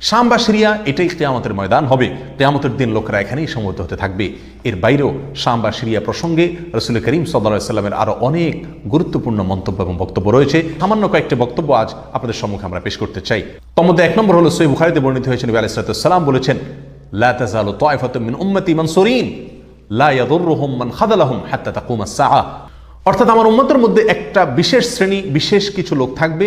শাম বা সিরিয়া এটাই কেয়ামতের ময়দান হবে। কেয়ামতের দিন লোকেরা এখানেই সমবেত হতে থাকবে। এর বাইরেও শাম বা সিরিয়া প্রসঙ্গে রসুল করিম সাল্লা সাল্লামের আরও অনেক গুরুত্বপূর্ণ মন্তব্য এবং বক্তব্য রয়েছে। সামান্য কয়েকটি বক্তব্য আজ আপনাদের সম্মুখে আমরা পেশ করতে চাই। তোর মধ্যে এক নম্বর হলো সই বুখারিতে বর্ণিত হয়েছে, নবী আলাইসালাম বলেছেন, লা তাজালু তাইফাতুম মিন উম্মতি মানসুরিন, লা ইয়াদুররুহুম মান খাদালাহুম হাত্তা তাকুম আস-সাআ অর্থাৎ আমার উম্মতের মধ্যে একটা বিশেষ শ্রেণি, বিশেষ কিছু লোক থাকবে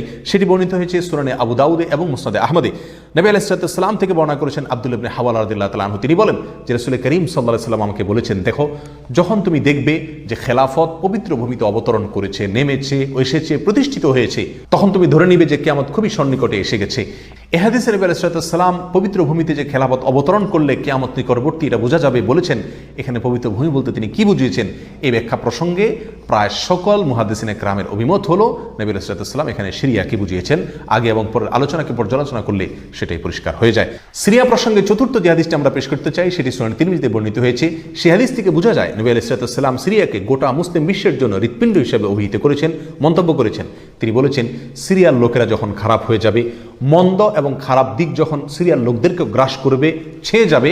সেটি বর্ণিত হয়েছে সুরানে আবু দাউদে এবং মুসনাদে আহমদে। নবী আলাইসালাম থেকে বর্ণনা করেছেন আব্দুল ইবনে হাওয়াল রাদিল্লাহ তালাহু তিনি বলেন যে রসুল করিম সাল্লাহ সাল্লাম আমাকে বলেছেন, দেখো, যখন তুমি দেখবে যে খেলাফত পবিত্র ভূমিতে অবতরণ করেছে, নেমেছে, এসেছে, প্রতিষ্ঠিত হয়েছে, তখন তুমি ধরে নিবে যে কেয়ামত খুবই সন্নিকটে এসে গেছে। এহাদিস নবী আলাইসালাম পবিত্র ভূমিতে যে খেলাফত অবতরণ করলে কেয়ামত নিকটবর্তী এটা বোঝা যাবে বলেছেন। এখানে পবিত্র ভূমি বলতে তিনি কি বুঝিয়েছেন? এই ব্যাখ্যা প্রসঙ্গে প্রায় সকল মুহাদ্দিসিনে গ্রামের অভিমত হলো নবী আলাইসালাম এখানে সিরিয়া কি বুঝিয়েছেন। আগে এবং পরের আলোচনাকে পর্যালোচনা করলে সেটাই পরিষ্কার হয়ে যায়। সিরিয়া প্রসঙ্গে চতুর্থ যে হাদিসটি আমরা পেশ করতে চাই, সেটি সোনানি তিরমিজিতে বর্ণিত হয়েছে। সেই হাদিস থেকে বোঝা যায় নবী আলাইসালাম সিরিয়াকে গোটা মুসলিম বিশ্বের জন্য হৃৎপিণ্ড হিসেবে অভিহিত করেছেন, মন্তব্য করেছেন। তিনি বলেছেন, সিরিয়ার লোকেরা যখন খারাপ হয়ে যাবে, মন্দ এবং খারাপ দিক যখন সিরিয়ার লোকদেরকে গ্রাস করবে, ছেয়ে যাবে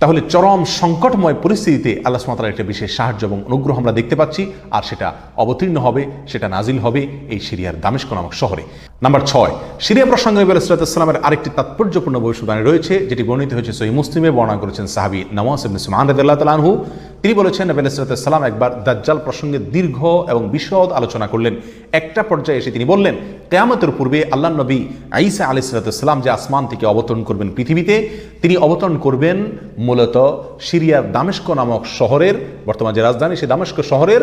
তাহলে চরম সংকটময় পরিস্থিতিতে আল্লাহ সুমাতার একটা বিশেষ সাহায্য এবং অনুগ্রহ আমরা দেখতে পাচ্ছি। আর সেটা অবতীর্ণ হবে, সেটা নাজিল হবে এই সিরিয়ার দামেস্ক নামক শহরে। নাম্বার ছয়, সিরিয়া প্রসঙ্গে নবী আলাইসালামের আরেকটি তাৎপর্যপূর্ণ ভবিষ্যৎবাণী রয়েছে, যেটি বর্ণিত হয়েছে সহি মুসলিমে, বর্ণনা করেছেন সাহাবি নওয়াজ ইবনে সুমান রাদিয়াল্লাহু তাআলা আনহু। তিনি বলেছেন, নবী আলাইসালাম একবার দাজ্জাল প্রসঙ্গে দীর্ঘ এবং বিশদ আলোচনা করলেন। একটা পর্যায়ে এসে তিনি বললেন, কেয়ামতের পূর্বে আল্লাহ নবী আইসা আলাইসালাম যে আসমান থেকে অবতরণ করবেন পৃথিবীতে, তিনি অবতরণ করবেন মূলত সিরিয়ার দামেস্ক নামক শহরের, বর্তমান যে রাজধানী সেই দামেস্ক শহরের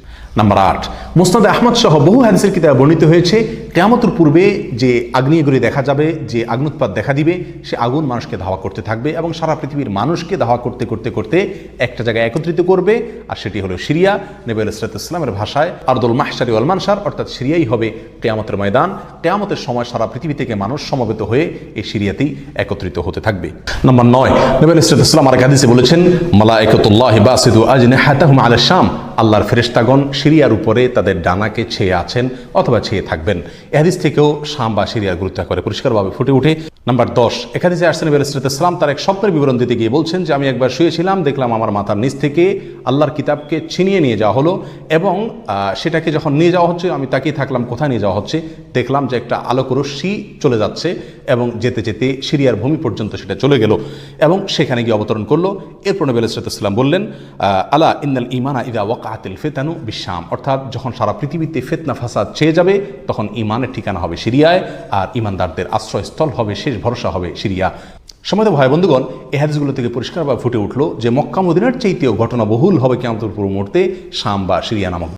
নাম্বার আট মুস্তাদ আহমদ সহ বহু হাদিসের কিতাবে বর্ণিত হয়েছে, কেয়ামতের পূর্বে যে আগ্নেয়গুলি দেখা যাবে, যে আগ্নুৎপাত দেখা দিবে, সে আগুন মানুষকে ধাওয়া করতে থাকবে এবং সারা পৃথিবীর মানুষকে ধাওয়া করতে করতে করতে একটা জায়গায় একত্রিত করবে, আর সেটি হলো সিরিয়া। নেবে ইসলামের ভাষায় আর্দুল মাহসারি ওয়াল মানসার, অর্থাৎ সিরিয়াই হবে কেয়ামতের ময়দান। কেয়ামতের সময় সারা পৃথিবী থেকে মানুষ সমবেত হয়ে এই সিরিয়াতেই একত্রিত হতে থাকবে। নম্বর নয়, নবী ইসলাম আর হাদিসে বলেছেন মালাইকতুল্লাহ বাসিদু আজনে হাতাহুম আল শাম আল্লাহর ফেরেস্তাগণ সিরিয়ার উপরে তাদের ডানাকে ছেয়ে আছেন অথবা ছেয়ে থাকবেন। এহাদিস থেকেও শাম বা সিরিয়ার গুরুত্ব করে। পরিষ্কারভাবে ফুটে উঠে নাম্বার দশ। একাদিসে আসছেন ইসলাম তার এক স্বপ্নের বিবরণ দিতে গিয়ে বলছেন যে, আমি একবার শুয়েছিলাম, দেখলাম আমার মাথার নিচ থেকে আল্লাহর কিতাবকে ছিনিয়ে নিয়ে যাওয়া হলো এবং সেটাকে যখন নিয়ে যাওয়া হচ্ছে, আমি তাকিয়ে থাকলাম কোথায় নিয়ে যাওয়া হচ্ছে, দেখলাম যে একটা আলোক রশ্মি চলে যাচ্ছে এবং যেতে যেতে সিরিয়ার ভূমি পর্যন্ত সেটা চলে গেল। এবং সেখানে গিয়ে অবতরণ করল। এরপর নবী আলাইসালাম বললেন আলা ইন্নাল ইমানা ইদা ওয়াকাতিল ফেতানু বিশ্বাম অর্থাৎ যখন সারা পৃথিবীতে ফেতনা, ফাসাদ চেয়ে যাবে, তখন ইমানের ঠিকানা হবে সিরিয়ায় আর ইমানদারদের আশ্রয়স্থল হবে, শেষ ভরসা হবে সিরিয়া। সময় ভাই বন্ধুগণ, এই হাদিসগুলো থেকে পরিষ্কারভাবে ফুটে উঠল যে মক্কা, মদিনার চাইতেও ঘটনা বহুল হবে কেমন মুহূর্তে শাম বা সিরিয়া নামক